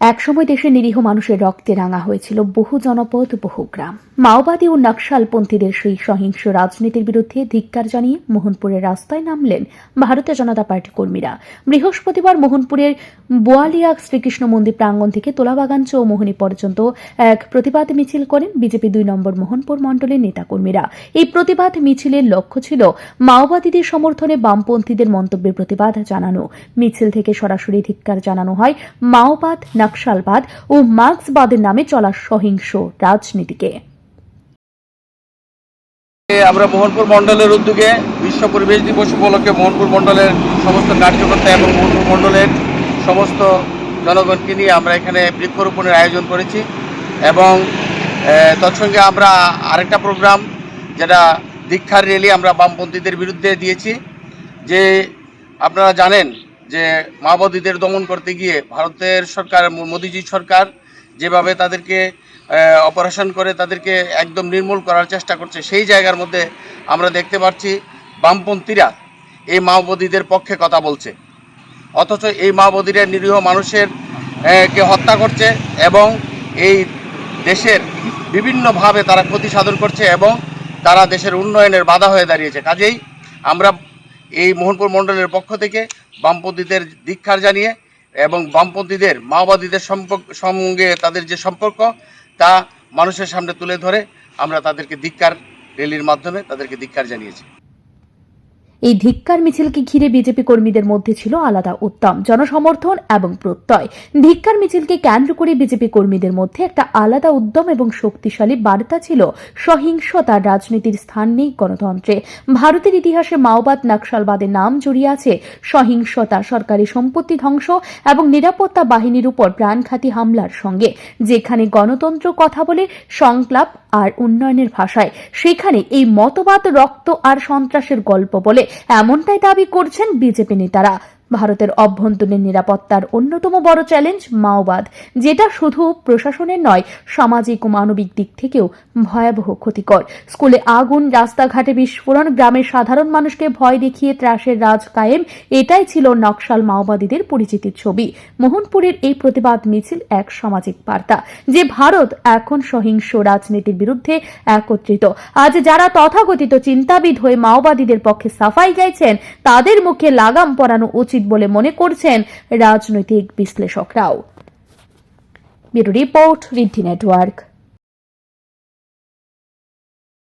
একসময় দেশের নিরীহ মানুষের রক্তে রাঙা হয়েছিল বহু জনপদ, বহু গ্রাম। মাওবাদী ও নকশালপন্থীদের সেই সহিংস রাজনীতির বিরুদ্ধে ধিক্কার জানিয়ে মোহনপুরের রাস্তায় নামলেন ভারতীয় জনতা পার্টি কর্মীরা। বৃহস্পতিবার মোহনপুরের বোয়ালিয়া শ্রীকৃষ্ণ মন্দির প্রাঙ্গণ থেকে তোলাবাগান চৌমোহনী পর্যন্ত এক প্রতিবাদ মিছিল করেন বিজেপি দুই নম্বর মোহনপুর মণ্ডলের নেতাকর্মীরা। এই প্রতিবাদ মিছিলের লক্ষ্য ছিল মাওবাদীদের সমর্থনে বামপন্থীদের মন্তব্যের প্রতিবাদ জানানো। মিছিল থেকে সরাসরি ধিক্কার জানানো হয় মাওবাদ নকশালবাদ ও মার্ক্সবাদের নামে চলা সহিংস রাজনীতিকে। আমরা মোহনপুর মণ্ডলের উদ্যোগে বিশ্ব পরিবেশ দিবস উপলক্ষে মোহনপুর মণ্ডলের সমস্ত কার্যকর্তা এবং মোহনপুর মণ্ডলের সমস্ত জনগণকে নিয়ে আমরা এখানে বৃক্ষরোপণের আয়োজন করেছি এবং তৎসঙ্গে আমরা আরেকটা প্রোগ্রাম যেটা দীক্ষার র্যালি আমরা বামপন্থীদের বিরুদ্ধে দিয়েছি। যে আপনারা জানেন যে মাওবাদীদের দমন করতে গিয়ে ভারতের সরকার মোদিজি সরকার যেভাবে তাদেরকে অপারেশন করে তাদেরকে একদম নির্মূল করার চেষ্টা করছে, সেই জায়গার মধ্যে আমরা দেখতে পাচ্ছি বামপন্থীরা এই মাওবাদীদের পক্ষে কথা বলছে। অথচ এই মাওবাদীরা নিরীহ মানুষের কে হত্যা করছে এবং এই দেশের বিভিন্নভাবে তারা ক্ষতি সাধন করছে এবং তারা দেশের উন্নয়নের বাধা হয়ে দাঁড়িয়েছে। কাজেই আমরা এই মোহনপুর মণ্ডলের পক্ষ থেকে বামপন্থীদের দীক্ষার জানিয়ে এবং বামপন্থীদের মাওবাদীদের সম্পর্ক সঙ্গে তাদের যে সম্পর্ক, তা মানুষের সামনে তুলে ধরে আমরা তাদেরকে দীক্ষার র্যালির মাধ্যমে তাদেরকে দীক্ষার জানিয়েছি। এই ধিক্কার মিছিলকে ঘিরে বিজেপি কর্মীদের মধ্যে ছিল আলাদা উত্তম, জনসমর্থন এবং প্রত্যয়। ধিক্কার মিছিলকে কেন্দ্র করে বিজেপি কর্মীদের মধ্যে একটা আলাদা উদ্যম এবং শক্তিশালী বার্তা ছিল সহিংসতার রাজনীতির স্থান নেই গণতন্ত্রে। ভারতের ইতিহাসে মাওবাদ নকশালবাদের নাম জড়িয়ে আছে সহিংসতা, সরকারি সম্পত্তি ধ্বংস এবং নিরাপত্তা বাহিনীর উপর প্রাণঘাতী হামলার সঙ্গে, যেখানে গণতন্ত্র কথা বলে সংলাপ আর উন্নয়নের ভাষায়। সেখানে এই মতবাদ, রক্ত আর সন্ত্রাসের গল্প বলে এমনটাই দাবি করছেন বিজেপি নেতারা। ভারতের অভ্যন্তরীণ নিরাপত্তার অন্যতম বড় চ্যালেঞ্জ মাওবাদ, যেটা শুধু প্রশাসনের নয়, সামাজিক ও মানবিক দিক থেকেও ভয়াবহ ক্ষতিকর। স্কুলে আগুন, রাস্তাঘাটে বিস্ফোরণ, গ্রামের সাধারণ মানুষকে ভয় দেখিয়ে ত্রাসের রাজ কায়েম, এটাই ছিল নকশাল মাওবাদীদের পরিচিতির ছবি। মোহনপুরের এই প্রতিবাদ মিছিল এক সামাজিক বার্তা, যে ভারত এখন সহিংস রাজনীতির বিরুদ্ধে একত্রিত। আজ যারা তথাকথিত চিন্তাবিদ হয়ে মাওবাদীদের পক্ষে সাফাই গাইছেন তাদের মুখে লাগাম পরানো উচিত বলে মনে করছেন রাজনৈতিক বিশ্লেষকরাও। Bureau report Riddhi network.